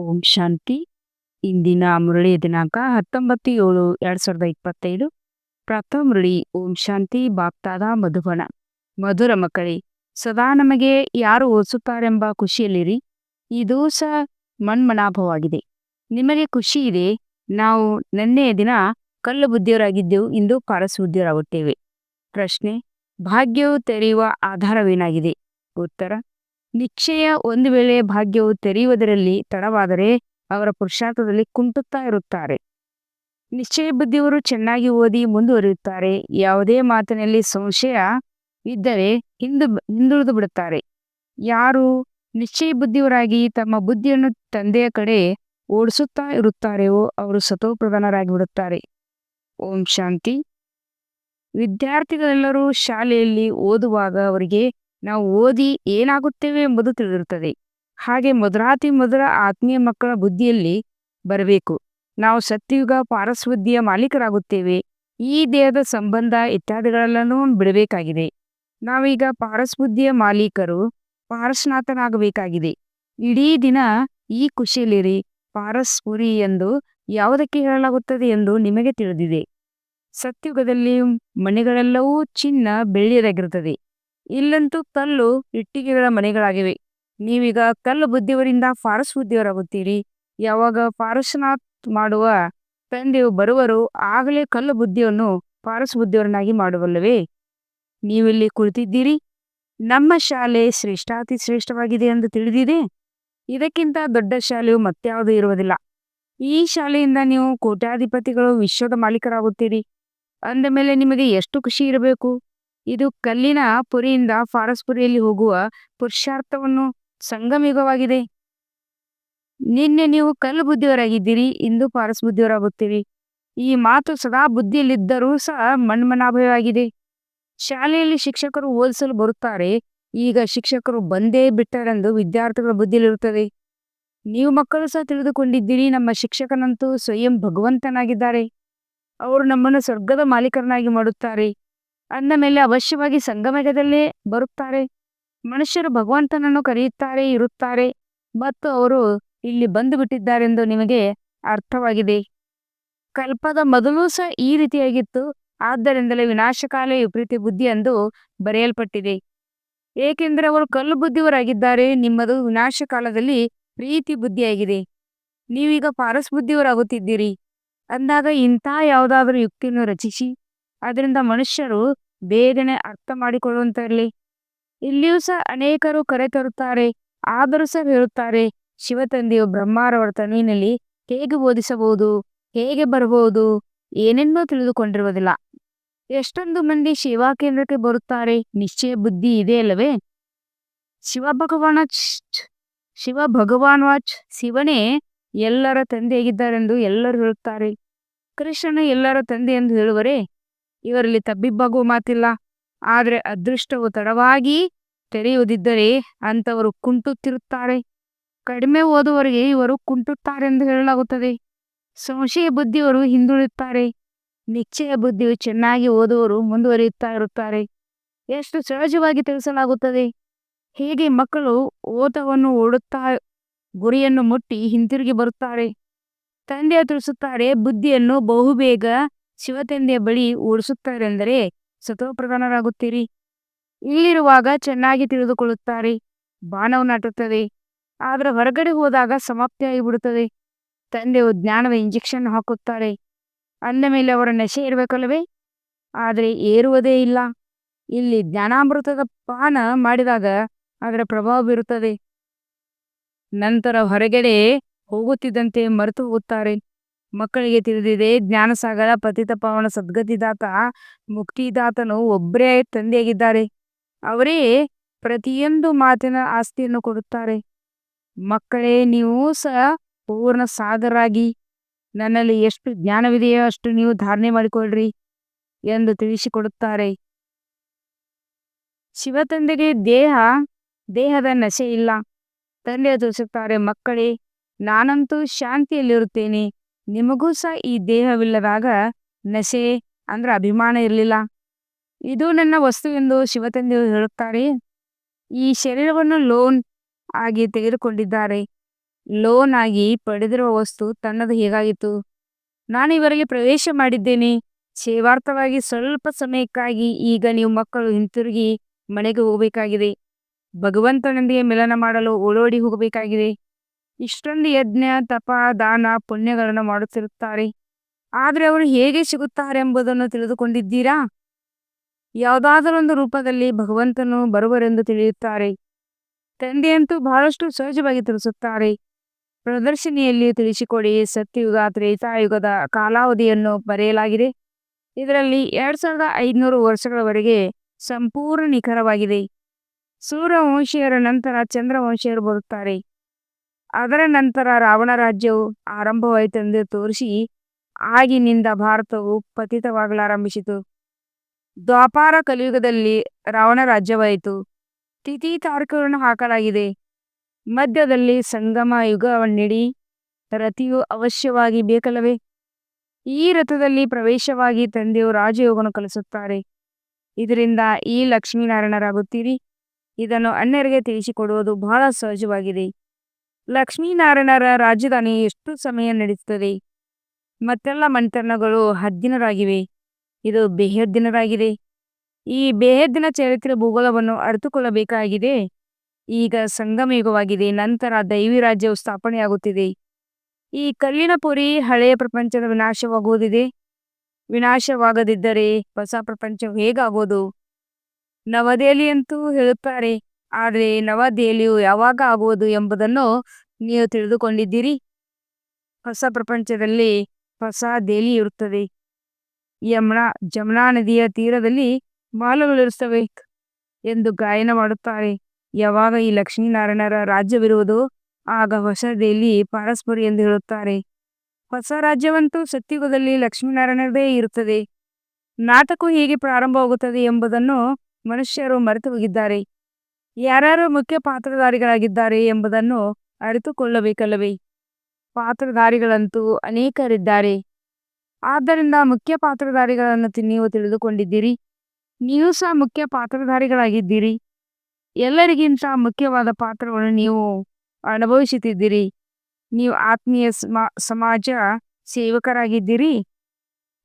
ಓಂ ಶಾಂತಿ. ಇಂದಿನ ಮುರಳಿ ದಿನಾಂಕ ಹತ್ತೊಂಬತ್ತು ಏಳು ಎರಡ್ ಸಾವಿರದ ಇಪ್ಪತ್ತೈದು. ಪ್ರಥಮ ಮುರಳಿ ಓಂ ಶಾಂತಿ ಬಾಪ್ತಾದ ಮಧುಬನ. ಮಧುರ ಮಕ್ಕಳೇ, ಸದಾ ನಮಗೆ ಯಾರು ಓದಿಸುತ್ತಾರೆಂಬ ಖುಷಿಯಲ್ಲಿರಿ. ಇದು ಸಹ ಮನ್ಮನಾಭವಾಗಿದೆ. ನಿಮಗೆ ಖುಷಿ ಇದೆ? ನಾವು ನಿನ್ನೆಯ ದಿನ ಕಲ್ಲು ಬುದ್ಧಿಯವರಾಗಿದ್ದೆವು, ಇಂದು ಕಾರಸು ಬುದ್ಧಿಯವರಾಗುತ್ತೇವೆ. ಪ್ರಶ್ನೆ, ಭಾಗ್ಯವು ತೆರೆಯುವ ಆಧಾರವೇನಾಗಿದೆ? ಉತ್ತರ ನಿಶ್ಚಯ ಒಂದು ವೇಳೆ ಭಾಗ್ಯವು ತೆರೆಯುವುದರಲ್ಲಿ ತಡವಾದರೆ ಅವರ ಪುರುಷಾರ್ಥದಲ್ಲಿ ಕುಂಟುತ್ತಾ ಇರುತ್ತಾರೆ. ನಿಶ್ಚಯ ಬುದ್ಧಿಯವರು ಚೆನ್ನಾಗಿ ಓದಿ ಮುಂದುವರಿಯುತ್ತಾರೆ. ಯಾವುದೇ ಮಾತಿನಲ್ಲಿ ಸಂಶಯ ಇದ್ದರೆ ಹಿಂದು ಹಿಂದುಳಿದು ಬಿಡುತ್ತಾರೆ. ಯಾರು ನಿಶ್ಚಯ ಬುದ್ಧಿಯವರಾಗಿ ತಮ್ಮ ಬುದ್ಧಿಯನ್ನು ತಂದೆಯ ಕಡೆ ಓಡಿಸುತ್ತಾ ಇರುತ್ತಾರೆಯೋ ಅವರು ಸತೋಪ್ರಧಾನರಾಗಿ ಬಿಡುತ್ತಾರೆ. ಓಂ ಶಾಂತಿ. ವಿದ್ಯಾರ್ಥಿಗಳೆಲ್ಲರೂ ಶಾಲೆಯಲ್ಲಿ ಓದುವಾಗ ಅವರಿಗೆ ನಾವು ಓದಿ ಏನಾಗುತ್ತೇವೆ ಎಂಬುದು ತಿಳಿದಿರುತ್ತದೆ. ಹಾಗೆ ಮಧುರಾತಿ ಮಧುರ ಆತ್ಮೀಯ ಮಕ್ಕಳ ಬುದ್ಧಿಯಲ್ಲಿ ಬರಬೇಕು. ನಾವು ಸತ್ಯಯುಗ, ಪಾರಸ್ವದ್ಯ ಮಾಲೀಕರಾಗುತ್ತೇವೆ. ಈ ದೇಹದ ಸಂಬಂಧ ಇತ್ಯಾದಿಗಳೆಲ್ಲನೂ ಬಿಡಬೇಕಾಗಿದೆ. ನಾವೀಗ ಪಾರಸ್ಬುದ್ಧಿಯ ಮಾಲೀಕರು ಪಾರಸ್ನಾಥನಾಗಬೇಕಾಗಿದೆ ಇಡೀ ದಿನ ಈ ಖುಷಿಯಲ್ಲಿರಿ, ಪಾರಸ್ಪುರಿ ಎಂದು ಯಾವುದಕ್ಕೆ ಹೇಳಲಾಗುತ್ತದೆ ಎಂದು ನಿಮಗೆ ತಿಳಿದಿದೆ. ಸತ್ಯುಗದಲ್ಲಿ ಮನೆಗಳೆಲ್ಲವೂ ಚಿನ್ನ ಬೆಳ್ಳಿಯದಾಗಿರುತ್ತದೆ. ಇಲ್ಲಂತೂ ಕಲ್ಲು ಇಟ್ಟಿಗೆಗಳ ಮನೆಗಳಾಗಿವೆ. ನೀವೀಗ ಕಲ್ಲು ಬುದ್ಧಿಯವರಿಂದ ಫಾರಸ್ ಬುದ್ಧಿಯವರಾಗುತ್ತೀರಿ ಯಾವಾಗ ಪಾರಸ್ನಾಥ್ ಮಾಡುವ ತಂದೆಯು ಬರುವರು ಆಗಲೇ ಕಲ್ಲು ಬುದ್ಧಿಯನ್ನು ಪಾರಸ್ ಬುದ್ಧಿಯವರನ್ನಾಗಿ ಮಾಡಬಲ್ಲವೇ ನೀವಿಲ್ಲಿ ಕುಳಿತಿದ್ದೀರಿ? ನಮ್ಮ ಶಾಲೆ ಶ್ರೇಷ್ಠಾತಿ ಶ್ರೇಷ್ಠವಾಗಿದೆ ಎಂದು ತಿಳಿದಿದೆ? ಇದಕ್ಕಿಂತ ದೊಡ್ಡ ಶಾಲೆಯು ಮತ್ಯಾವುದೂ ಇರುವುದಿಲ್ಲ. ಈ ಶಾಲೆಯಿಂದ ನೀವು ಕೋಟ್ಯಾಧಿಪತಿಗಳು ವಿಶ್ವದ ಮಾಲೀಕರಾಗುತ್ತೀರಿ. ಅಂದ ಮೇಲೆ ನಿಮಗೆ ಎಷ್ಟು ಖುಷಿ ಇರಬೇಕು? ಇದು ಕಲ್ಲಿನ ಪುರಿಯಿಂದ ಫಾರಸ್ಪುರಿಯಲ್ಲಿ ಹೋಗುವ ಪುರುಷಾರ್ಥವನ್ನು ಸಂಗಮಯುಗವಾಗಿದೆ. ನಿನ್ನೆ ನೀವು ಕಲ್ಲು ಬುದ್ಧಿಯವರಾಗಿದ್ದೀರಿ, ಇಂದು ಫಾರಸ್ ಬುದ್ಧಿಯವರಾಗುತ್ತೀರಿ. ಈ ಮಾತು ಸದಾ ಬುದ್ಧಿಯಲ್ಲಿದ್ದರೂ ಸಹ ಮಣ್ಮನಾಭಯವಾಗಿದೆ ಶಾಲೆಯಲ್ಲಿ ಶಿಕ್ಷಕರು ಓದಿಸಲು ಬರುತ್ತಾರೆ, ಈಗ ಶಿಕ್ಷಕರು ಬಂದೇ ಬಿಟ್ಟರೆಂದು ವಿದ್ಯಾರ್ಥಿಗಳ ಬುದ್ಧಿಯಲ್ಲಿರುತ್ತದೆ. ನೀವು ಮಕ್ಕಳು ಸಹ ತಿಳಿದುಕೊಂಡಿದ್ದೀರಿ, ನಮ್ಮ ಶಿಕ್ಷಕನಂತೂ ಸ್ವಯಂ ಭಗವಂತನಾಗಿದ್ದಾರೆ. ಅವರು ನಮ್ಮನ್ನು ಸ್ವರ್ಗದ ಮಾಲೀಕರನ್ನಾಗಿ ಮಾಡುತ್ತಾರೆ. ಅಂದ ಮೇಲೆ ಅವಶ್ಯವಾಗಿ ಸಂಗಮಯದಲ್ಲೇ ಬರುತ್ತಾರೆ. ಮನುಷ್ಯರು ಭಗವಂತನನ್ನು ಕರೆಯುತ್ತಾರೆ, ಇರುತ್ತಾರೆ, ಮತ್ತು ಅವರು ಇಲ್ಲಿ ಬಂದು ಬಿಟ್ಟಿದ್ದಾರೆಂದು ನಿಮಗೆ ಅರ್ಥವಾಗಿದೆ. ಕಲ್ಪದ ಮೊದಲು ಸಹ ಈ ರೀತಿಯಾಗಿತ್ತು. ಆದ್ದರಿಂದಲೇ ವಿನಾಶಕಾಲ ವಿಪರೀತ ಬುದ್ಧಿ ಎಂದು ಬರೆಯಲ್ಪಟ್ಟಿದೆ. ಏಕೆಂದರೆ ಅವರು ಕಲ್ಲು ಬುದ್ಧಿಯವರಾಗಿದ್ದಾರೆ. ನಿಮ್ಮದು ವಿನಾಶ ಕಾಲದಲ್ಲಿ ಪ್ರೀತಿ ಬುದ್ಧಿಯಾಗಿದೆ. ನೀವೀಗ ಪಾರಸ್ ಬುದ್ಧಿಯವರಾಗುತ್ತಿದ್ದೀರಿ ಅಂದಾಗ ಇಂಥ ಯಾವುದಾದ್ರೂ ಯುಕ್ತಿಯನ್ನು ರಚಿಸಿ. ಅದರಿಂದ ಮನುಷ್ಯರು ಬೇಗನೆ ಅರ್ಥ ಮಾಡಿಕೊಳ್ಳುವಂತಿರಲಿ ಇಲ್ಲಿಯೂ ಸಹ ಅನೇಕರು ಕರೆ ತರುತ್ತಾರೆ, ಆದರೂ ಸಹ ಹೇಳುತ್ತಾರೆ ಶಿವತಂದೆಯು ಬ್ರಹ್ಮಾರವರ ತನುವಿನಲ್ಲಿ ಹೇಗೆ ಬೋಧಿಸಬಹುದು, ಹೇಗೆ ಬರಬಹುದು ಏನೇನೋ ತಿಳಿದುಕೊಂಡಿರುವುದಿಲ್ಲ. ಎಷ್ಟೊಂದು ಮಂದಿ ಸೇವಾ ಕೇಂದ್ರಕ್ಕೆ ಬರುತ್ತಾರೆ, ನಿಶ್ಚಯ ಬುದ್ಧಿ ಇದೆ ಅಲ್ಲವೇ? ಶಿವ ಭಗವಾನ ಶಿವ ಭಗವಾನ್ ವಾಚ್, ಶಿವನೇ ಎಲ್ಲರ ತಂದೆಯಾಗಿದ್ದಾರೆಂದು ಎಲ್ಲರೂ ಹೇಳುತ್ತಾರೆ. ಕೃಷ್ಣನು ಎಲ್ಲರ ತಂದೆ ಎಂದು ಹೇಳುವರೆ ಇವರಲ್ಲಿ ತಬ್ಬಿಬ್ಬಾಗುವ ಮಾತಿಲ್ಲ. ಆದರೆ ಅದೃಷ್ಟವು ತಡವಾಗಿ ತೆರೆಯುವುದಿದ್ದರೆ ಅಂಥವರು ಕುಂಟುತ್ತಿರುತ್ತಾರೆ. ಕಡಿಮೆ ಓದುವವರಿಗೆ ಇವರು ಕುಂಟುತ್ತಾರೆ ಎಂದು ಹೇಳಲಾಗುತ್ತದೆ. ಸಂಶಯ ಬುದ್ಧಿಯವರು ಹಿಂದುಳಿಯುತ್ತಾರೆ. ನಿಶ್ಚಯ ಬುದ್ಧಿಯು ಚೆನ್ನಾಗಿ ಓದುವರು ಮುಂದುವರಿಯುತ್ತಾ ಇರುತ್ತಾರೆ. ಎಷ್ಟು ಸಹಜವಾಗಿ ತಿಳಿಸಲಾಗುತ್ತದೆ. ಹೇಗೆ ಮಕ್ಕಳು ಓತವನ್ನು ಓಡುತ್ತಾ ಗುರಿಯನ್ನು ಮುಟ್ಟಿ ಹಿಂತಿರುಗಿ ಬರುತ್ತಾರೆ. ತಂದೆಯ ತಿಳಿಸುತ್ತಾರೆ, ಬುದ್ಧಿಯನ್ನು ಬಹುಬೇಗ ಶಿವತಂದೆಯ ಬಳಿ ಓಡಿಸುತ್ತಾರೆಂದರೆ ಸತೋಪ್ರಧಾನರಾಗುತ್ತೀರಿ ಇಲ್ಲಿರುವಾಗ ಚೆನ್ನಾಗಿ ತಿಳಿದುಕೊಳ್ಳುತ್ತಾರೆ. ಬಾಣವು ನಾಟುತ್ತದೆ. ಆದರೆ ಹೊರಗಡೆ ಹೋದಾಗ ಸಮಾಪ್ತಿಯಾಗಿ ಬಿಡುತ್ತದೆ ತಂದೆಯು ಜ್ಞಾನದ ಇಂಜೆಕ್ಷನ್ ಹಾಕುತ್ತಾರೆ. ಅಂದ ಮೇಲೆ ಅವರ ನಶೆ ಇರಬೇಕಲ್ಲವೇ? ಆದರೆ ಏರುವುದೇ ಇಲ್ಲ. ಇಲ್ಲಿ ಜ್ಞಾನಾಮೃತದ ಪಾನ ಮಾಡಿದಾಗ ಅದರ ಪ್ರಭಾವ ಬೀರುತ್ತದೆ. ನಂತರ ಹೊರಗಡೆ ಹೋಗುತ್ತಿದ್ದಂತೆ ಮರೆತು ಹೋಗುತ್ತಾರೆ ಮಕ್ಕಳಿಗೆ ತಿಳಿದಿದೆ, ಜ್ಞಾನಸಾಗರ ಪತಿತ ಪಾವನ ಸದ್ಗತಿದಾತ, ಮುಕ್ತಿದಾತನು ಒಬ್ಬರೇ ತಂದೆಯಾಗಿದ್ದಾರೆ. ಅವರೇ ಪ್ರತಿಯೊಂದು ಮಾತಿನ ಆಸ್ತಿಯನ್ನು ಕೊಡುತ್ತಾರೆ. ಮಕ್ಕಳೇ, ನೀವು ಸಹ ಪೂರ್ಣ ಸಾಧರಾಗಿ ನನ್ನಲ್ಲಿ ಎಷ್ಟು ಜ್ಞಾನವಿದೆಯೋ ಅಷ್ಟು ನೀವು ಧಾರಣೆ ಮಾಡಿಕೊಳ್ಳ್ರಿ ಎಂದು ತಿಳಿಸಿಕೊಡುತ್ತಾರೆ. ಶಿವತಂದೆಗೆ ದೇಹ, ದೇಹದ ನಶೆ ಇಲ್ಲ. ತಂದೆ ತೋರಿಸುತ್ತಾರೆ, ಮಕ್ಕಳೇ, ನಾನಂತೂ ಶಾಂತಿಯಲ್ಲಿರುತ್ತೇನೆ. ನಿಮಗೂ ಸಹ ಈ ದೇಹವಿಲ್ಲದಾಗ ನಶೆ ಅಂದ್ರೆ ಅಭಿಮಾನ ಇರಲಿಲ್ಲ. ಇದು ನನ್ನ ವಸ್ತು ಎಂದು ಶಿವತಂದೆಯವರು ಹೇಳುತ್ತಾರೆ. ಈ ಶರೀರವನ್ನು ಲೋನ್ ಆಗಿ ತೆಗೆದುಕೊಂಡಿದ್ದಾರೆ. ಲೋನ್ ಆಗಿ ಪಡೆದಿರುವ ವಸ್ತು ತನ್ನದು ಹೇಗಾಗಿತ್ತು? ನಾನು ಇವರಿಗೆ ಪ್ರವೇಶ ಮಾಡಿದ್ದೇನೆ. ಸೇವಾರ್ಥವಾಗಿ ಸ್ವಲ್ಪ ಸಮಯಕ್ಕಾಗಿ ಈಗ ನೀವು ಮಕ್ಕಳು ಹಿಂತಿರುಗಿ ಮನೆಗೆ ಹೋಗಬೇಕಾಗಿದೆ. ಭಗವಂತನೊಂದಿಗೆ ಮಿಲನ ಮಾಡಲು ಓಡೋಡಿ ಹೋಗಬೇಕಾಗಿದೆ. ಇಷ್ಟೊಂದು ಯಜ್ಞ, ತಪ, ದಾನ, ಪುಣ್ಯಗಳನ್ನು ಮಾಡುತ್ತಿರುತ್ತಾರೆ. ಆದರೆ ಅವರು ಹೇಗೆ ಸಿಗುತ್ತಾರೆ ಎಂಬುದನ್ನು ತಿಳಿದುಕೊಂಡಿದ್ದೀರಾ? ಯಾವುದಾದರೊಂದು ರೂಪದಲ್ಲಿ ಭಗವಂತನು ಬರುವರೆಂದು ತಿಳಿಯುತ್ತಾರೆ. ತಂದೆಯಂತೂ ಬಹಳಷ್ಟು ಸಹಜವಾಗಿ ತಿಳಿಸುತ್ತಾರೆ. ಪ್ರದರ್ಶಿನಿಯಲ್ಲಿ ತಿಳಿಸಿಕೊಡಿ ಸತ್ಯಯುಗ ತ್ರೇತಾಯುಗದ ಕಾಲಾವಧಿಯನ್ನು ಬರೆಯಲಾಗಿದೆ. ಇದರಲ್ಲಿ ಎರಡ್ ಸಾವಿರದ ಐದುನೂರು ವರ್ಷಗಳವರೆಗೆ ಸಂಪೂರ್ಣ ನಿಖರವಾಗಿದೆ. ಸೂರ್ಯವಂಶೀಯರ ನಂತರ ಚಂದ್ರವಂಶೀಯರು ಬರುತ್ತಾರೆ. ಅದರ ನಂತರ ರಾವಣ ರಾಜ್ಯವು ಆರಂಭವಾಯಿತೆಂದು ತೋರಿಸಿ ಆಗಿನಿಂದ ಭಾರತವು ಪತಿತವಾಗಲಾರಂಭಿಸಿತು. ದ್ವಾಪಾರ ಕಲಿಯುಗದಲ್ಲಿ ರಾವಣ ರಾಜ್ಯವಾಯಿತು. ತಿಥಿ ತಾರಕವನ್ನು ಹಾಕಲಾಗಿದೆ. ಮಧ್ಯದಲ್ಲಿ ಸಂಗಮ ಯುಗವನ್ನಿಡಿ ರಥಿಯು ಅವಶ್ಯವಾಗಿ ಬೇಕಲ್ಲವೇ? ಈ ರಥದಲ್ಲಿ ಪ್ರವೇಶವಾಗಿ ತಂದೆಯು ರಾಜಯೋಗವನ್ನು ಕಲಿಸುತ್ತಾರೆ. ಇದರಿಂದ ಈ ಲಕ್ಷ್ಮೀನಾರಾಯಣರಾಗುತ್ತೀರಿ. ಇದನ್ನು ಅನ್ಯರಿಗೆ ತಿಳಿಸಿಕೊಡುವುದು ಬಹಳ ಸಹಜವಾಗಿದೆ. ಲಕ್ಷ್ಮೀನಾರಾಯಣರ ರಾಜಧಾನಿ ಎಷ್ಟು ಸಮಯ ನಡೆಯುತ್ತದೆ? ಮತ್ತೆಲ್ಲ ಮಂಥನಗಳು ಹದ್ದಿನರಾಗಿವೆ. ಇದು ಬೇಹದ್ದಿನರಾಗಿದೆ ಈ ಬೇಹದ್ದಿನ ಚರಿತ್ರೆ ಭೂಗೋಳವನ್ನು ಅರಿತುಕೊಳ್ಳಬೇಕಾಗಿದೆ. ಈಗ ಸಂಗಮಯುಗವಾಗಿದೆ. ನಂತರ ದೈವಿ ರಾಜ್ಯವು ಸ್ಥಾಪನೆಯಾಗುತ್ತಿದೆ. ಈ ಕಲ್ಲಿನ ಪುರಿ ಹಳೆಯ ಪ್ರಪಂಚದ ವಿನಾಶವಾಗುವುದಿದೆ. ವಿನಾಶವಾಗದಿದ್ದರೆ ಹೊಸ ಪ್ರಪಂಚ ಹೇಗಾಗೋದು? ನವದೆಹಲಿ ಅಂತೂ ಹೇಳುತ್ತಾರೆ ಆದರೆ ನವದೆಹಲಿಯು ಯಾವಾಗ ಆಗುವುದು ಎಂಬುದನ್ನು ನೀವು ತಿಳಿದುಕೊಂಡಿದ್ದೀರಿ. ಹೊಸ ಪ್ರಪಂಚದಲ್ಲಿ ಹೊಸ ದೆಹಲಿ ಇರುತ್ತದೆ. ಯಮುನಾ, ಜಮುನಾ ನದಿಯ ತೀರದಲ್ಲಿ ಮಾಲುಗಳಿರುತ್ತವೆ ಎಂದು ಗಾಯನ ಮಾಡುತ್ತಾರೆ. ಯಾವಾಗ ಈ ಲಕ್ಷ್ಮೀನಾರಾಯಣರ ರಾಜ್ಯವಿರುವುದು, ಆಗ ಹೊಸ ದೆಹಲಿ ಪಾರಸ್ಪರಿ ಎಂದು ಹೇಳುತ್ತಾರೆ. ಹೊಸ ರಾಜ್ಯವಂತೂ ಸತ್ಯುಗದಲ್ಲಿ ಲಕ್ಷ್ಮೀನಾರಾಯಣರದೇ ಇರುತ್ತದೆ. ನಾಟಕವು ಹೇಗೆ ಪ್ರಾರಂಭವಾಗುತ್ತದೆ ಎಂಬುದನ್ನು ಮನುಷ್ಯರು ಮರೆತು ಹೋಗಿದ್ದಾರೆ ಯಾರ್ಯಾರು ಮುಖ್ಯ ಪಾತ್ರಧಾರಿಗಳಾಗಿದ್ದಾರೆ ಎಂಬುದನ್ನು ಅರಿತುಕೊಳ್ಳಬೇಕಲ್ಲವೇ? ಪಾತ್ರಧಾರಿಗಳಂತೂ ಅನೇಕರಿದ್ದಾರೆ. ಆದ್ದರಿಂದ ಮುಖ್ಯ ಪಾತ್ರಧಾರಿಗಳನ್ನು ನೀವು ತಿಳಿದುಕೊಂಡಿದ್ದೀರಿ. ನೀವು ಸಹ ಮುಖ್ಯ ಪಾತ್ರಧಾರಿಗಳಾಗಿದ್ದೀರಿ. ಎಲ್ಲರಿಗಿಂತ ಮುಖ್ಯವಾದ ಪಾತ್ರವನ್ನು ನೀವು ಅನುಭವಿಸುತ್ತಿದ್ದೀರಿ. ನೀವು ಆತ್ಮೀಯ ಸಮಾಜ ಸೇವಕರಾಗಿದ್ದೀರಿ.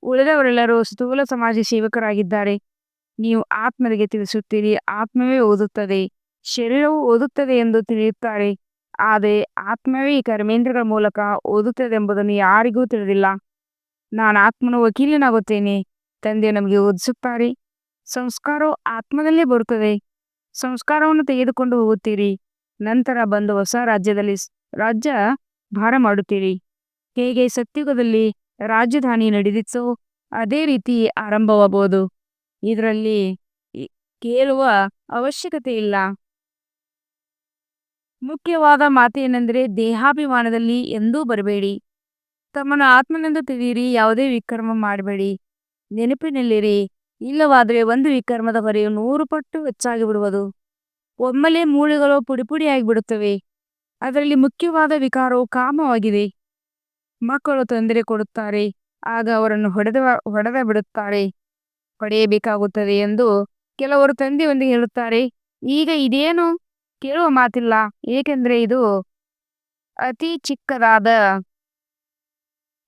ಉಳಿದವರೆಲ್ಲರೂ ಸ್ಥೂಲ ಸಮಾಜ ಸೇವಕರಾಗಿದ್ದಾರೆ. ನೀವು ಆತ್ಮರಿಗೆ ತಿಳಿಸುತ್ತೀರಿ. ಆತ್ಮವೇ ಓದುತ್ತದೆ. ಶರೀರವು ಓದುತ್ತದೆ ಎಂದು ತಿಳಿಯುತ್ತಾರೆ. ಆದರೆ ಆತ್ಮವೇ ಈ ಕರ್ಮೇಂದ್ರಗಳ ಮೂಲಕ ಓದುತ್ತದೆ ಎಂಬುದನ್ನು ಯಾರಿಗೂ ತಿಳಿದಿಲ್ಲ. ನಾನು ಆತ್ಮನ ವಕೀಲನಾಗುತ್ತೇನೆ. ತಂದೆ ನಮಗೆ ಓದಿಸುತ್ತಾರೆ. ಸಂಸ್ಕಾರವು ಆತ್ಮದಲ್ಲೇ ಬರುತ್ತದೆ. ಸಂಸ್ಕಾರವನ್ನು ತೆಗೆದುಕೊಂಡು ಹೋಗುತ್ತೀರಿ. ನಂತರ ಬಂದು ಹೊಸ ರಾಜ್ಯದಲ್ಲಿ ರಾಜ್ಯ ಭಾರ ಮಾಡುತ್ತೀರಿ. ಹೇಗೆ ಸತ್ಯುಗದಲ್ಲಿ ರಾಜಧಾನಿ ನಡೆದಿತ್ತು ಅದೇ ರೀತಿ ಆರಂಭವಾಗಬಹುದು ಇದರಲ್ಲಿ ಕೇಳುವ ಅವಶ್ಯಕತೆ ಇಲ್ಲ ಮುಖ್ಯವಾದ ಮಾತೇನೆಂದರೆ ದೇಹಾಭಿಮಾನದಲ್ಲಿ ಎಂದೂ ಬರಬೇಡಿ. ತಮ್ಮನ್ನು ಆತ್ಮನೆಂದು ತಿಳಿಯಿರಿ, ಯಾವುದೇ ವಿಕ್ರಮ ಮಾಡಬೇಡಿ. ನೆನಪಿನಲ್ಲಿರಿ, ಇಲ್ಲವಾದರೆ ಒಂದು ವಿಕ್ರಮದ ಹೊರೆಯು ನೂರು ಪಟ್ಟು ಹೆಚ್ಚಾಗಿ ಬಿಡುವುದು. ಒಮ್ಮೆಲೆ ಮೂಳೆಗಳು ಪುಡಿ ಪುಡಿಯಾಗಿ ಬಿಡುತ್ತವೆ ಅದರಲ್ಲಿ ಮುಖ್ಯವಾದ ವಿಕಾರವು ಕಾಮವಾಗಿದೆ. ಮಕ್ಕಳು ತೊಂದರೆ ಕೊಡುತ್ತಾರೆ, ಆಗ ಅವರನ್ನು ಹೊಡೆದ ಹೊಡೆದ ಬಿಡುತ್ತಾರೆ. ಹೊಡೆಯಬೇಕಾಗುತ್ತದೆ ಎಂದು ಕೆಲವರು ತಂದೆಯೊಂದಿಗೆ ಹೇಳುತ್ತಾರೆ, ಈಗ ಇದೇನು? ಕೇಳುವ ಮಾತಿಲ್ಲ. ಏಕೆಂದರೆ ಇದು ಅತಿ ಚಿಕ್ಕದಾದ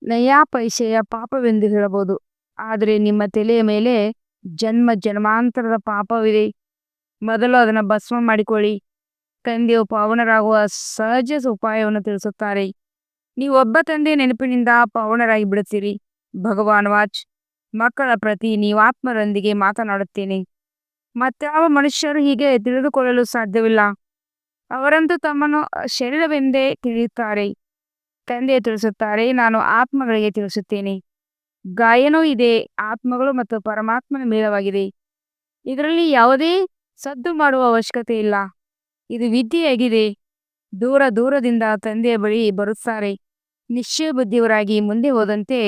ನಯಾ ಪೈಸೆಯ ಪಾಪವೆಂದು ಹೇಳಬಹುದು. ಆದರೆ ನಿಮ್ಮ ತಲೆಯ ಮೇಲೆ ಜನ್ಮ, ಜನ್ಮಾಂತರದ ಪಾಪವಿದೆ. ಮೊದಲು ಅದನ್ನು ಭಸ್ಮ ಮಾಡಿಕೊಳ್ಳಿ. ತಂದೆಯು ಪಾವನರಾಗುವ ಸಹಜ ಉಪಾಯವನ್ನು ತಿಳಿಸುತ್ತಾರೆ. ನೀವು ಒಬ್ಬ ತಂದೆ ನೆನಪಿನಿಂದ ಪಾವನರಾಗಿ ಬಿಡುತ್ತೀರಿ. ಭಗವಾನ್ ವಾಚ್. ಮಕ್ಕಳ ಪ್ರತಿ ನೀವಾತ್ಮರೊಂದಿಗೆ ಮಾತನಾಡುತ್ತೇನೆ. ಮತ್ತಾವ ಮನುಷ್ಯರು ಹೀಗೆ ತಿಳಿದುಕೊಳ್ಳಲು ಸಾಧ್ಯವಿಲ್ಲ. ಅವರಂತೂ ತಮ್ಮನ್ನು ಶರೀರವೆಂದೇ ತಿಳಿಯುತ್ತಾರೆ. ತಂದೆ ತಿಳಿಸುತ್ತಾರೆ, ನಾನು ಆತ್ಮಗಳಿಗೆ ತಿಳಿಸುತ್ತೇನೆ. ಗಾಯನೂ ಇದೆ, ಆತ್ಮಗಳು ಮತ್ತು ಪರಮಾತ್ಮನ ಮೇಲವಾಗಿದೆ. ಇದರಲ್ಲಿ ಯಾವುದೇ ಸದ್ದು ಮಾಡುವ ಅವಶ್ಯಕತೆ ಇಲ್ಲ. ಇದು ವಿದ್ಯೆಯಾಗಿದೆ. ದೂರ ದೂರದಿಂದ ತಂದೆಯ ಬಳಿ ಬರುತ್ತಾರೆ. ನಿಶ್ಚಯ ಬುದ್ಧಿಯವರಾಗಿ ಮುಂದೆ ಹೋದಂತೆ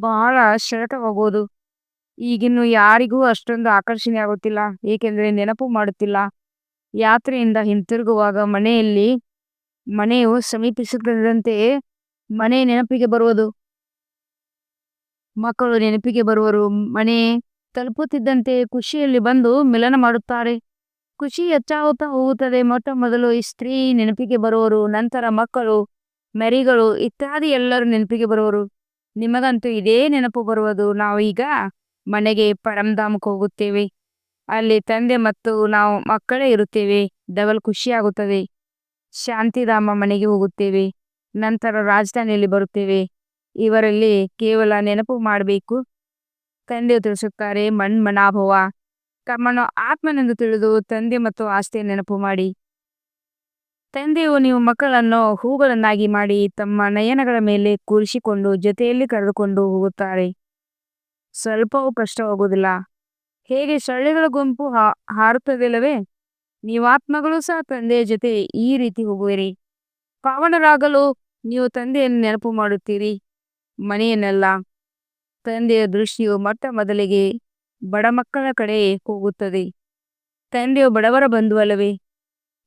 ಬಹಳ ಶರಟವಾಗುವುದು. ಈಗಿನ್ನು ಯಾರಿಗೂ ಅಷ್ಟೊಂದು ಆಕರ್ಷಣೆ ಆಗುತ್ತಿಲ್ಲ ಏಕೆಂದರೆ ನೆನಪು ಮಾಡುತ್ತಿಲ್ಲ. ಯಾತ್ರೆಯಿಂದ ಹಿಂತಿರುಗುವಾಗ ಮನೆಯಲ್ಲಿ ಮನೆಯು ಸಮೀಪಿಸುತ್ತಿದ್ದಂತೆಯೇ ಮನೆ ನೆನಪಿಗೆ ಬರುವುದು. ಮಕ್ಕಳು ನೆನಪಿಗೆ ಬರುವರು. ಮನೆ ತಲುಪುತ್ತಿದ್ದಂತೆ ಖುಷಿಯಲ್ಲಿ ಬಂದು ಮಿಲನ ಮಾಡುತ್ತಾರೆ. ಖುಷಿ ಹೆಚ್ಚಾಗುತ್ತಾ ಹೋಗುತ್ತದೆ. ಮೊಟ್ಟ ಮೊದಲು ಸ್ತ್ರೀ ನೆನಪಿಗೆ ಬರುವರು. ನಂತರ ಮಕ್ಕಳು, ಮರಿಗಳು ಇತ್ಯಾದಿ ಎಲ್ಲರೂ ನೆನಪಿಗೆ ಬರುವರು. ನಿಮಗಂತೂ ಇದೇ ನೆನಪು ಬರುವುದು. ನಾವು ಈಗ ಮನೆಗೆ ಪರಂಧಾಮಕ್ಕೆ ಹೋಗುತ್ತೇವೆ. ಅಲ್ಲಿ ತಂದೆ ಮತ್ತು ನಾವು ಮಕ್ಕಳೇ ಇರುತ್ತೇವೆ. ಡಬಲ್ ಖುಷಿಯಾಗುತ್ತದೆ. ಶಾಂತಿಧಾಮ ಮನೆಗೆ ಹೋಗುತ್ತೇವೆ. ನಂತರ ರಾಜಧಾನಿಯಲ್ಲಿ ಬರುತ್ತೇವೆ. ಇವರಲ್ಲಿ ಕೇವಲ ನೆನಪು ಮಾಡಬೇಕು. ತಂದೆಯು ತಿಳಿಸುತ್ತಾರೆ ಮನ್ಮನಾಭವ ತಮ್ಮನ್ನು ಆತ್ಮನೆಂದು ತಿಳಿದು ತಂದೆ ಮತ್ತು ಆಸ್ತಿಯ ನೆನಪು ಮಾಡಿ. ತಂದೆಯು ನೀವು ಮಕ್ಕಳನ್ನು ಹೂಗಳನ್ನಾಗಿ ಮಾಡಿ ತಮ್ಮ ನಯನಗಳ ಮೇಲೆ ಕೂರಿಸಿಕೊಂಡು ಜೊತೆಯಲ್ಲಿ ಕರೆದುಕೊಂಡು ಹೋಗುತ್ತಾರೆ. ಸ್ವಲ್ಪವೂ ಕಷ್ಟವಾಗುವುದಿಲ್ಲ. ಹೇಗೆ ಸೊಳ್ಳೆಗಳ ಗುಂಪು ಹಾ, ಹಾರುತ್ತದಿಲ್ಲವೇ? ನೀವು ಆತ್ಮಗಳು ಸಹ ತಂದೆಯ ಜೊತೆ ಈ ರೀತಿ ಹೋಗುವಿರಿ. ಪಾವನರಾಗಲು ನೀವು ತಂದೆಯನ್ನು ನೆನಪು ಮಾಡುತ್ತೀರಿ. ಮನೆಯನ್ನೆಲ್ಲ. ತಂದೆಯ ದೃಷ್ಟಿಯು ಮೊಟ್ಟ ಮೊದಲಿಗೆ ಬಡ ಮಕ್ಕಳ ಕಡೆ ಹೋಗುತ್ತದೆ. ತಂದೆಯು ಬಡವರ ಬಂಧುವಲ್ಲವೇ?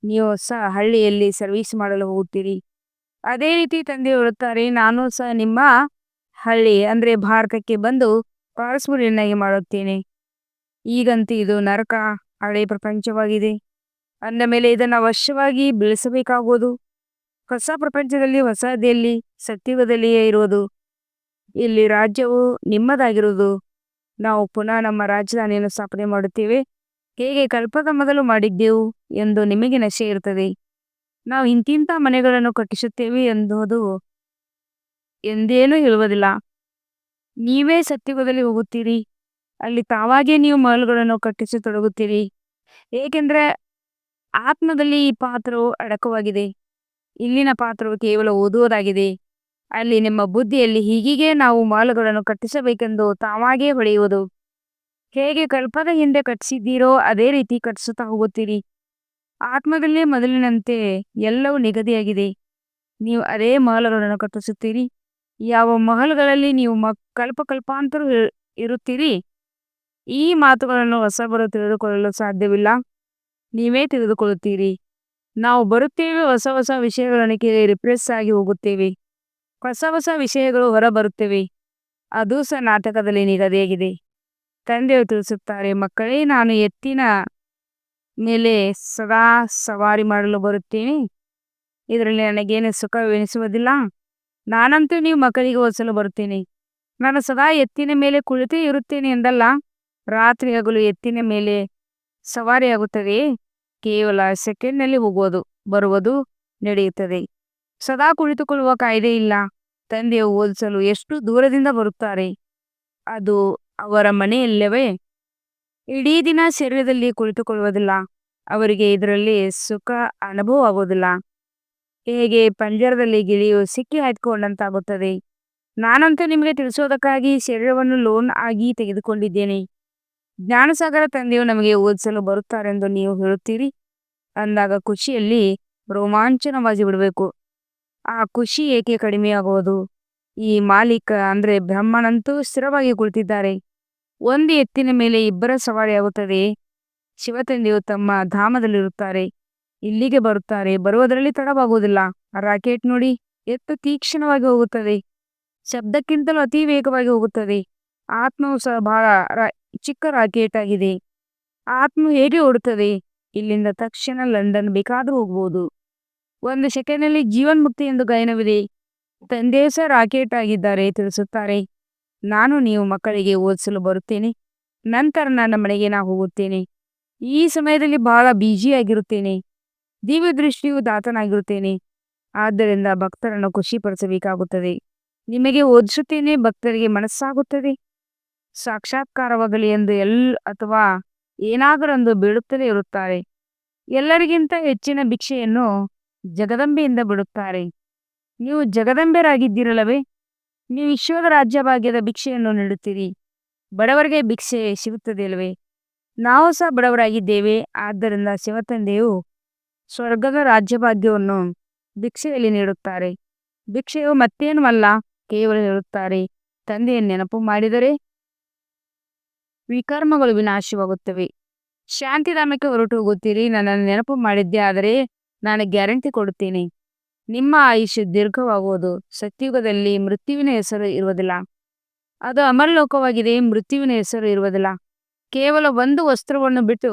ನೀವು ಸಹ ಹಳ್ಳಿಯಲ್ಲಿ ಸರ್ವಿಸ್ ಮಾಡಲು ಹೋಗುತ್ತೀರಿ. ಅದೇ ರೀತಿ ತಂದೆ ಹೇಳುತ್ತಾರೆ, ನಾನು ಸಹ ನಿಮ್ಮ ಹಳ್ಳಿ, ಅಂದರೆ ಭಾರತಕ್ಕೆ ಬಂದು ಪಾರಸ್ಪುರಿಯನ್ನಾಗಿ ಮಾಡುತ್ತೇನೆ. ಈಗಂತೂ ಇದು ನರಕ, ಹಳೆ ಪ್ರಪಂಚವಾಗಿದೆ. ಅಂದ ಮೇಲೆ ಇದನ್ನು ಅವಶ್ಯವಾಗಿ ಬೆಳೆಸಬೇಕಾಗುವುದು. ಹೊಸ ಪ್ರಪಂಚದಲ್ಲಿ ಹೊಸದೆಯಲ್ಲಿ ಸತ್ಯುಗದಲ್ಲಿಯೇ ಇರುವುದು. ಇಲ್ಲಿ ರಾಜ್ಯವು ನಿಮ್ಮದಾಗಿರುವುದು. ನಾವು ಪುನಃ ನಮ್ಮ ರಾಜಧಾನಿಯನ್ನು ಸ್ಥಾಪನೆ ಮಾಡುತ್ತೇವೆ. ಹೇಗೆ ಕಲ್ಪದ ಮೊದಲು ಮಾಡಿದ್ದೆವು ಎಂದು ನಿಮಗೆ ನಶೆ ಇರುತ್ತದೆ. ನಾವು ಇಂತಿಂಥ ಮನೆಗಳನ್ನು ಕಟ್ಟಿಸುತ್ತೇವೆ ಎಂಬುದು ಎಂದೇನೂ ಹೇಳುವುದಿಲ್ಲ. ನೀವೇ ಸತ್ಯುಗದಲ್ಲಿ ಹೋಗುತ್ತೀರಿ. ಅಲ್ಲಿ ತಾವಾಗೇ ನೀವು ಮಹಲ್ಗಳನ್ನು ಕಟ್ಟಿಸತೊಡಗುತ್ತೀರಿ ಏಕೆಂದರೆ ಆತ್ಮದಲ್ಲಿ ಈ ಪಾತ್ರವು ಅಡಕವಾಗಿದೆ. ಇಲ್ಲಿನ ಪಾತ್ರವು ಕೇವಲ ಓದುವುದಾಗಿದೆ. ಅಲ್ಲಿ ನಿಮ್ಮ ಬುದ್ಧಿಯಲ್ಲಿ ಹೀಗೀಗೆ ನಾವು ಮಾಲುಗಳನ್ನು ಕಟ್ಟಿಸಬೇಕೆಂದು ತಾವಾಗೇ ಹೊಳೆಯುವುದು. ಹೇಗೆ ಕಲ್ಪದ ಹಿಂದೆ ಕಟ್ಟಿಸಿದ್ದೀರೋ ಅದೇ ರೀತಿ ಕಟ್ಟಿಸುತ್ತಾ ಹೋಗುತ್ತೀರಿ. ಆತ್ಮದಲ್ಲೇ ಮೊದಲಿನಂತೆ ಎಲ್ಲವೂ ನಿಗದಿಯಾಗಿದೆ. ನೀವು ಅದೇ ಮಹಲ್ಗಳನ್ನು ಕಟ್ಟಿಸುತ್ತೀರಿ. ಯಾವ ಮಹಲ್ಗಳಲ್ಲಿ ನೀವು ಮ, ಕಲ್ಪ ಕಲ್ಪಾಂತರ ಇರುತ್ತೀರಿ ಈ ಮಾತುಗಳನ್ನು ಹೊಸಬರು ತಿಳಿದುಕೊಳ್ಳಲು ಸಾಧ್ಯವಿಲ್ಲ. ನೀವೇ ತಿಳಿದುಕೊಳ್ಳುತ್ತೀರಿ. ನಾವು ಬರುತ್ತೇವೆ, ಹೊಸ ಹೊಸ ವಿಷಯಗಳನ್ನು ಕೇಳಿ ರಿಪ್ರೆಸ್ ಆಗಿ ಹೋಗುತ್ತೇವೆ. ಹೊಸ ಹೊಸ ವಿಷಯಗಳು ಹೊರ ಬರುತ್ತೇವೆ ಅದು ಸಹ ನಾಟಕದಲ್ಲಿ ನಿಗದಿಯಾಗಿದೆ. ತಂದೆಯವರು ತಿಳಿಸುತ್ತಾರೆ, ಮಕ್ಕಳೇ, ನಾನು ಎತ್ತಿನ ಮೇಲೆ ಸದಾ ಸವಾರಿ ಮಾಡಲು ಬರುತ್ತೇನೆ. ಇದರಲ್ಲಿ ನನಗೇನು ಸುಖವೆನಿಸುವುದಿಲ್ಲ. ನಾನಂತೂ ನೀವು ಮಕ್ಕಳಿಗೆ ಓದಿಸಲು ಬರುತ್ತೇನೆ. ನಾನು ಸದಾ ಎತ್ತಿನ ಮೇಲೆ ಕುಳಿತೇ ಇರುತ್ತೇನೆ ಎಂದಲ್ಲ. ರಾತ್ರಿ ಹಗಲು ಎತ್ತಿನ ಮೇಲೆ ಸವಾರಿಯಾಗುತ್ತದೆ ಕೇವಲ ಸೆಕೆಂಡ್ನಲ್ಲಿ ಹೋಗುವುದು, ಬರುವುದು ನಡೆಯುತ್ತದೆ. ಸದಾ ಕುಳಿತುಕೊಳ್ಳುವ ಕಾಯ್ದೆ ಇಲ್ಲ. ತಂದೆಯು ಹೋಲಿಸಲು ಎಷ್ಟು ದೂರದಿಂದ ಬರುತ್ತಾರೆ? ಅದು ಅವರ ಮನೆಯಲ್ಲವೇ? ಇಡೀ ದಿನ ಶರೀರದಲ್ಲಿ ಕುಳಿತುಕೊಳ್ಳುವುದಿಲ್ಲ. ಅವರಿಗೆ ಇದರಲ್ಲಿ ಸುಖ ಅನುಭವ ಆಗುವುದಿಲ್ಲ. ಹೇಗೆ ಪಂಜರದಲ್ಲಿ ಗಿಳಿಯು ಸಿಕ್ಕಿ ಹಾಕಿಕೊಂಡಂತಾಗುತ್ತದೆ? ನಾನಂತೂ ನಿಮಗೆ ತಿಳಿಸೋದಕ್ಕಾಗಿ ಶರೀರವನ್ನು ಲೋನ್ ಆಗಿ ತೆಗೆದುಕೊಂಡಿದ್ದೇನೆ. ಜ್ಞಾನಸಾಗರ ತಂದೆಯು ನಮಗೆ ಓದಿಸಲು ಬರುತ್ತಾರೆಂದು ನೀವು ಹೇಳುತ್ತೀರಿ? ಅಂದಾಗ ಖುಷಿಯಲ್ಲಿ ರೋಮಾಂಚನವಾಗಿ ಬಿಡಬೇಕು. ಆ ಖುಷಿ ಏಕೆ ಕಡಿಮೆಯಾಗುವುದು? ಈ ಮಾಲೀಕ ಅಂದ್ರೆ ಬ್ರಹ್ಮನಂತೂ ಸ್ಥಿರವಾಗಿ ಕುಳಿತಿದ್ದಾರೆ. ಒಂದು ಎತ್ತಿನ ಮೇಲೆ ಇಬ್ಬರ ಸವಾರಿಯಾಗುತ್ತದೆ ಶಿವತಂದೆಯು ತಮ್ಮ ಧಾಮದಲ್ಲಿರುತ್ತಾರೆ. ಇಲ್ಲಿಗೆ ಬರುತ್ತಾರೆ. ಬರುವುದರಲ್ಲಿ ತಡವಾಗುವುದಿಲ್ಲ. ರಾಕೆಟ್ ನೋಡಿ ಎತ್ತು ತೀಕ್ಷ್ಣವಾಗಿ ಹೋಗುತ್ತದೆ. ಶಬ್ದಕ್ಕಿಂತಲೂ ಅತಿ ವೇಗವಾಗಿ ಹೋಗುತ್ತದೆ. ಆತ್ಮವು ಸಹ ಬಹಳ ಚಿಕ್ಕ ರಾಕೆಟ್ ಆಗಿದೆ ಆತ್ಮ ಹೇಗೆ ಓಡುತ್ತದೆ? ಇಲ್ಲಿಂದ ತಕ್ಷಣ ಲಂಡನ್ ಬೇಕಾದರೂ ಹೋಗ್ಬೋದು. ಒಂದು ಸೆಕೆಂಡ್ನಲ್ಲಿ ಜೀವನ್ ಮುಕ್ತಿ ಎಂದು ಗಾಯನವಿದೆ. ತಂದೆ ಸಹ ರಾಕೆಟ್ ಆಗಿದ್ದಾರೆ ತಿಳಿಸುತ್ತಾರೆ. ನಾನು ನೀವು ಮಕ್ಕಳಿಗೆ ಓದಿಸಲು ಬರುತ್ತೇನೆ. ನಂತರ ನನ್ನ ಮನೆಗೆ ನಾ ಹೋಗುತ್ತೇನೆ. ಈ ಸಮಯದಲ್ಲಿ ಬಹಳ ಆಗಿರುತ್ತೇನೆ. ದಿವ್ಯ ದೃಷ್ಟಿಯು ದಾತನಾಗಿರುತ್ತೇನೆ. ಆದ್ದರಿಂದ ಭಕ್ತರನ್ನು ಖುಷಿಪಡಿಸಬೇಕಾಗುತ್ತದೆ. ನಿಮಗೆ ಓದಿಸುತ್ತೇನೆ, ಭಕ್ತರಿಗೆ ಮನಸ್ಸಾಗುತ್ತದೆ. ಸಾಕ್ಷಾತ್ಕಾರವಾಗಲಿ ಎಂದು ಎಲ್ ಅಥವಾ ಏನಾದರೊಂದು ಬೀಳುತ್ತಲೇ ಇರುತ್ತಾರೆ. ಎಲ್ಲರಿಗಿಂತ ಹೆಚ್ಚಿನ ಭಿಕ್ಷೆಯನ್ನು ಜಗದಂಬೆಯಿಂದ ಬಿಡುತ್ತಾರೆ. ನೀವು ಜಗದಂಬೆರಾಗಿದ್ದೀರಲ್ಲವೇ? ನೀವು ವಿಶ್ವದ ರಾಜ್ಯ ಭಾಗ್ಯದ ಭಿಕ್ಷೆಯನ್ನು ನೀಡುತ್ತೀರಿ. ಬಡವರಿಗೆ ಭಿಕ್ಷೆ ಸಿಗುತ್ತದೆ ಅಲ್ಲವೇ ನಾವು ಸಹ ಬಡವರಾಗಿದ್ದೇವೆ. ಆದ್ದರಿಂದ ಶಿವತಂದೆಯು ಸ್ವರ್ಗದ ರಾಜ್ಯಭಾಗ್ಯವನ್ನು ಭಿಕ್ಷೆಯಲ್ಲಿ ನೀಡುತ್ತಾರೆ. ಭಿಕ್ಷೆಯು ಮತ್ತೇನು ಅಲ್ಲ, ಕೇವಲ ಹೇಳುತ್ತಾರೆ ತಂದೆಯ ನೆನಪು ಮಾಡಿದರೆ ವಿಕರ್ಮಗಳು ವಿನಾಶವಾಗುತ್ತವೆ. ಶಾಂತಿಧಾಮಕ್ಕೆ ಹೊರಟು ಹೋಗುತ್ತೀರಿ ನನ್ನನ್ನು ನೆನಪು ಮಾಡಿದ್ದೆ, ಆದರೆ ನಾನು ಗ್ಯಾರಂಟಿ ಕೊಡುತ್ತೇನೆ. ನಿಮ್ಮ ಆಯುಷ್ಯ ದೀರ್ಘವಾಗುವುದು. ಸತ್ಯುಗದಲ್ಲಿ ಮೃತ್ಯುವಿನ ಹೆಸರು ಇರುವುದಿಲ್ಲ. ಅದು ಅಮರಲೋಕವಾಗಿದೆ, ಮೃತ್ಯುವಿನ ಹೆಸರು ಇರುವುದಿಲ್ಲ. ಕೇವಲ ಒಂದು ವಸ್ತ್ರವನ್ನು ಬಿಟ್ಟು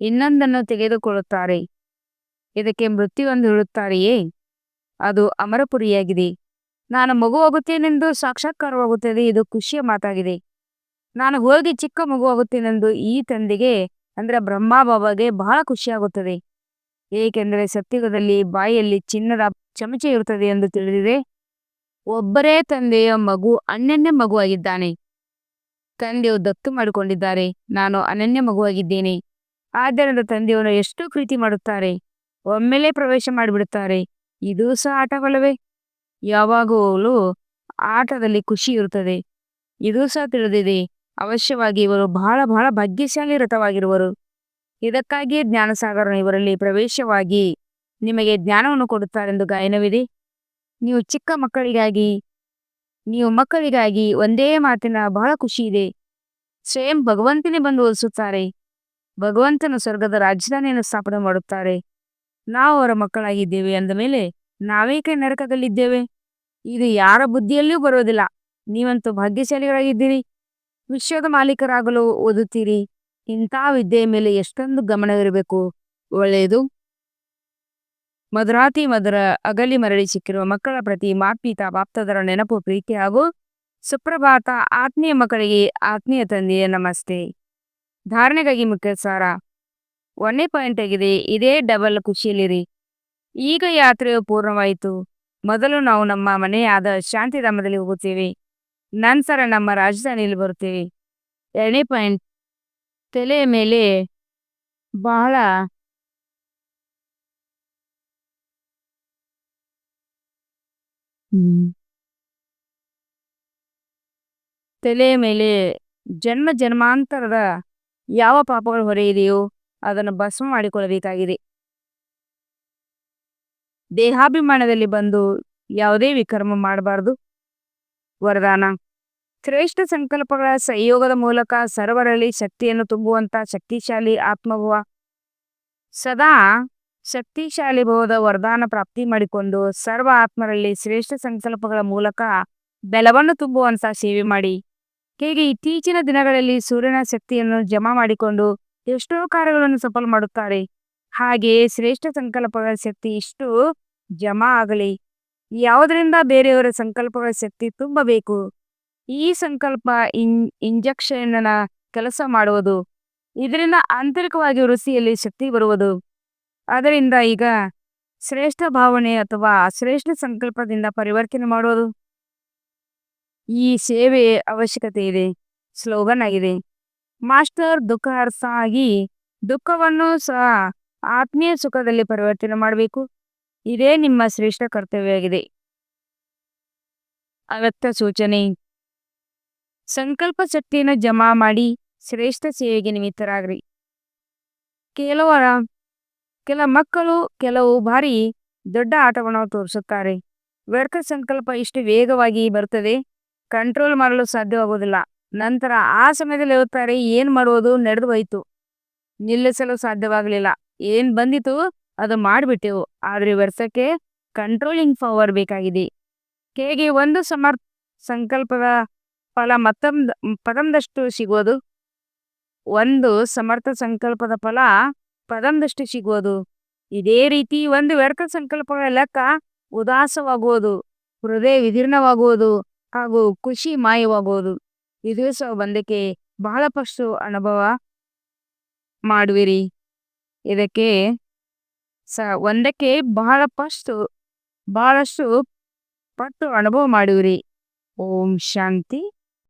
ಇನ್ನೊಂದನ್ನು ತೆಗೆದುಕೊಳ್ಳುತ್ತಾರೆ. ಇದಕ್ಕೆ ಮೃತ್ಯು ಎಂದು ಹೇಳುತ್ತಾರೆಯೇ? ಅದು ಅಮರಪುರಿಯಾಗಿದೆ. ನಾನು ಮಗುವಾಗುತ್ತೇನೆಂದು ಸಾಕ್ಷಾತ್ಕಾರವಾಗುತ್ತದೆ. ಇದು ಖುಷಿಯ ಮಾತಾಗಿದೆ. ನಾನು ಹೋಗಿ ಚಿಕ್ಕ ಮಗುವಾಗುತ್ತೇನೆಂದು ಈ ತಂದೆಗೆ, ಅಂದ್ರೆ ಬ್ರಹ್ಮ ಬಾಬಾಗೆ ಬಹಳ ಖುಷಿಯಾಗುತ್ತದೆ ಏಕೆಂದರೆ ಸತ್ಯುಗದಲ್ಲಿ ಬಾಯಿಯಲ್ಲಿ ಚಿನ್ನದ ಚಮಚೆ ಇರುತ್ತದೆ ಎಂದು ತಿಳಿದಿದೆ. ಒಬ್ಬರೇ ತಂದೆಯ ಮಗು ಅನನ್ಯ ಮಗುವಾಗಿದ್ದಾನೆ ತಂದೆಯು ದತ್ತು ಮಾಡಿಕೊಂಡಿದ್ದಾರೆ. ನಾನು ಅನನ್ಯ ಮಗುವಾಗಿದ್ದೇನೆ ಆದ್ದರಿಂದ ತಂದೆಯವರು ಎಷ್ಟು ಪ್ರೀತಿ ಮಾಡುತ್ತಾರೆ. ಒಮ್ಮೆಲೆ ಪ್ರವೇಶ ಮಾಡಿಬಿಡುತ್ತಾರೆ. ಇದು ಸಹ ಆಟವಲ್ಲವೇ? ಯಾವಾಗಲೂ ಆಟದಲ್ಲಿ ಖುಷಿ ಇರುತ್ತದೆ. ಇದು ಸಹ ತಿಳಿದಿದೆ. ಅವಶ್ಯವಾಗಿ ಇವರು ಬಹಳ ಬಹಳ ಭಾಗ್ಯಶಾಲಿ ರಥವಾಗಿರುವರು. ಇದಕ್ಕಾಗಿಯೇ ಜ್ಞಾನಸಾಗರನು ಇವರಲ್ಲಿ ಪ್ರವೇಶವಾಗಿ ನಿಮಗೆ ಜ್ಞಾನವನ್ನು ಕೊಡುತ್ತಾರೆಂದು ಗಾಯನವಿದೆ. ನೀವು ಚಿಕ್ಕ ಮಕ್ಕಳಿಗಾಗಿ, ನೀವು ಮಕ್ಕಳಿಗಾಗಿ ಒಂದೇ ಮಾತಿನ ಬಹಳ ಖುಷಿ ಇದೆ. ಸ್ವಯಂ ಭಗವಂತನೇ ಬಂದು ಒಲಿಸುತ್ತಾರೆ. ಭಗವಂತನ ಸ್ವರ್ಗದ ರಾಜಧಾನಿಯನ್ನು ಸ್ಥಾಪನೆ ಮಾಡುತ್ತಾರೆ. ನಾವು ಅವರ ಮಕ್ಕಳಾಗಿದ್ದೇವೆ ಅಂದ ಮೇಲೆ ನಾವೇಕೆ ನರಕದಲ್ಲಿದ್ದೇವೆ. ಇದು ಯಾರ ಬುದ್ಧಿಯಲ್ಲಿಯೂ ಬರೋದಿಲ್ಲ ನೀವಂತೂ ಭಾಗ್ಯಶಾಲಿಗಳಾಗಿದ್ದೀರಿ. ವಿಶ್ವದ ಮಾಲೀಕರಾಗಲು ಓದುತ್ತೀರಿ? ಇಂಥ ವಿದ್ಯೆಯ ಮೇಲೆ ಎಷ್ಟೊಂದು ಗಮನವಿರಬೇಕು ಒಳ್ಳೆಯದು. ಮಧುರಾತಿ ಮಧುರ ಅಗಲಿ ಮರಳಿ ಸಿಕ್ಕಿರುವ ಮಕ್ಕಳ ಪ್ರತಿ ಮಾತ್ಪೀತ ಬಾಪ್ತದರ ನೆನಪು, ಪ್ರೀತಿ ಹಾಗೂ ಸುಪ್ರಭಾತ ಆತ್ಮೀಯ ಮಕ್ಕಳಿಗೆ ಆತ್ಮೀಯ ತಂದೆಯ ನಮಸ್ತೆ. ಧಾರಣೆಗಾಗಿ ಮುಖ್ಯ ಸಾರ. ಒಂದೇ ಪಾಯಿಂಟ್ ಆಗಿದೆ, ಇದೇ ಡಬಲ್ ಖುಷಿಯಲ್ಲಿರಿ. ಈಗ ಯಾತ್ರೆಯು ಪೂರ್ಣವಾಯಿತು. ಮೊದಲು ನಾವು ನಮ್ಮ ಮನೆಯಾದ ಶಾಂತಿಧಾಮದಲ್ಲಿ ಹೋಗುತ್ತೇವೆ. ನಂತರ ನಮ್ಮ ರಾಜಧಾನಿಯಲ್ಲಿ ಬರ್ತೀವಿ ಎರಡನೇ ಪಾಯಿಂಟ್ ತಲೆಯ ಮೇಲೆ ಬಹಳ ತಲೆಯ ಮೇಲೆ ಜನ್ಮ ಜನ್ಮಾಂತರದ ಯಾವ ಪಾಪಗಳು ಹೊರೆ ಇದೆಯೋ ಅದನ್ನು ಭಸ್ಮ ಮಾಡಿಕೊಳ್ಳಬೇಕಾಗಿದೆ. ದೇಹಾಭಿಮಾನದಲ್ಲಿ ಬಂದು ಯಾವುದೇ ವಿಕರ್ಮ ಮಾಡಬಾರದು. ವರದಾನ. ಶ್ರೇಷ್ಠ ಸಂಕಲ್ಪಗಳ ಸಂಯೋಗದ ಮೂಲಕ ಸರ್ವರಲ್ಲಿ ಶಕ್ತಿಯನ್ನು ತುಂಬುವಂತ ಶಕ್ತಿಶಾಲಿ ಆತ್ಮಭವ. ಸದಾ ಶಕ್ತಿಶಾಲಿ ಭವದ ವರದಾನ ಪ್ರಾಪ್ತಿ ಮಾಡಿಕೊಂಡು ಸರ್ವ ಆತ್ಮರಲ್ಲಿ ಶ್ರೇಷ್ಠ ಸಂಕಲ್ಪಗಳ ಮೂಲಕ ಬೆಲವನ್ನು ತುಂಬುವಂತ ಸೇವೆ ಮಾಡಿ. ಹೇಗೆ ಇತ್ತೀಚಿನ ದಿನಗಳಲ್ಲಿ ಸೂರ್ಯನ ಶಕ್ತಿಯನ್ನು ಜಮಾ ಮಾಡಿಕೊಂಡು ಎಷ್ಟೋ ಕಾರ್ಯಗಳನ್ನು ಸಫಲ ಮಾಡುತ್ತಾರೆ. ಹಾಗೆಯೇ ಶ್ರೇಷ್ಠ ಸಂಕಲ್ಪಗಳ ಶಕ್ತಿ ಇಷ್ಟು ಜಮಾ ಆಗಲಿ. ಯಾವುದರಿಂದ ಬೇರೆಯವರ ಸಂಕಲ್ಪಗಳ ಶಕ್ತಿ ತುಂಬಬೇಕು? ಈ ಸಂಕಲ್ಪ ಇನ್, ಇಂಜೆಕ್ಷನ್ನ ಕೆಲಸ ಮಾಡುವುದು. ಇದರಿಂದ ಆಂತರಿಕವಾಗಿ ವೃತ್ತಿಯಲ್ಲಿ ಶಕ್ತಿ ಬರುವುದು. ಅದರಿಂದ ಈಗ ಶ್ರೇಷ್ಠ ಭಾವನೆ ಅಥವಾ ಶ್ರೇಷ್ಠ ಸಂಕಲ್ಪದಿಂದ ಪರಿವರ್ತನೆ ಮಾಡುವುದು. ಈ ಸೇವೆ ಅವಶ್ಯಕತೆ ಇದೆ. ಸ್ಲೋಗನ್ ಆಗಿದೆ. ಮಾಸ್ಟರ್ ದುಃಖ ಅರ್ಥ ಆಗಿ ದುಃಖವನ್ನು ಸಹ ಆತ್ಮೀಯ ಸುಖದಲ್ಲಿ ಪರಿವರ್ತನೆ ಮಾಡಬೇಕು. ಇದೇ ನಿಮ್ಮ ಶ್ರೇಷ್ಠ ಕರ್ತವ್ಯವಾಗಿದೆ. ಅಗತ್ಯ ಸೂಚನೆ. ಸಂಕಲ್ಪ ಶಕ್ತಿಯನ್ನು ಜಮಾ ಮಾಡಿ ಶ್ರೇಷ್ಠ ಸೇವೆಗೆ ನಿಮಿತ್ತರಾಗ್ರಿ. ಕೆಲವರ, ಕೆಲ ಮಕ್ಕಳು ಕೆಲವು ಬಾರಿ ದೊಡ್ಡ ಆಟವನ್ನು ತೋರಿಸುತ್ತಾರೆ. ವ್ಯರ್ಥ ಸಂಕಲ್ಪ ಇಷ್ಟು ವೇಗವಾಗಿ ಬರುತ್ತದೆ. ಕಂಟ್ರೋಲ್ ಮಾಡಲು ಸಾಧ್ಯವಾಗುವುದಿಲ್ಲ. ನಂತರ ಆ ಸಮಯದಲ್ಲಿ ಹೇಳುತ್ತಾರೆ, ಏನ್ ಮಾಡುವುದು? ನಡೆದು ಹೋಯಿತು. ನಿಲ್ಲಿಸಲು ಸಾಧ್ಯವಾಗಲಿಲ್ಲ. ಏನ್ ಬಂದಿತು? ಅದು ಮಾಡಿಬಿಟ್ಟೆವು. ಆದ್ರೆ ವರ್ಷಕ್ಕೆ ಕಂಟ್ರೋಲಿಂಗ್ ಪವರ್ ಬೇಕಾಗಿದೆ. ಹೇಗೆ ಒಂದು ಸಮರ್ಥ ಸಂಕಲ್ಪದ ಫಲ ಮತ್ತೊಂದು ಪದಂದಷ್ಟು ಸಿಗೋದು? ಒಂದು ಸಮರ್ಥ ಸಂಕಲ್ಪದ ಫಲ ಪದಂದಷ್ಟು ಸಿಗೋದು. ಇದೇ ರೀತಿ ಒಂದು ವ್ಯರ್ಥ ಸಂಕಲ್ಪಗಳ ಲೆಕ್ಕ ಉದಾಸವಾಗುವುದು ಹೃದಯ ವಿದೀರ್ಣವಾಗುವುದು ಹಾಗೂ ಖುಷಿ ಮಾಯವಾಗುವುದು ಇದು ಸಹ ಬಂದಕ್ಕೆ ಬಹಳ ಪಶು ಅನುಭವ ಮಾಡುವಿರಿ. ಇದಕ್ಕೆ ಸ ಒಂದಕ್ಕೆ ಬಹಳ ಪಷ್ಟು ಬಹಳಷ್ಟು ಪಟ್ಟು ಅನುಭವ ಮಾಡುವಿರಿ. ಓಂ ಶಾಂತಿ.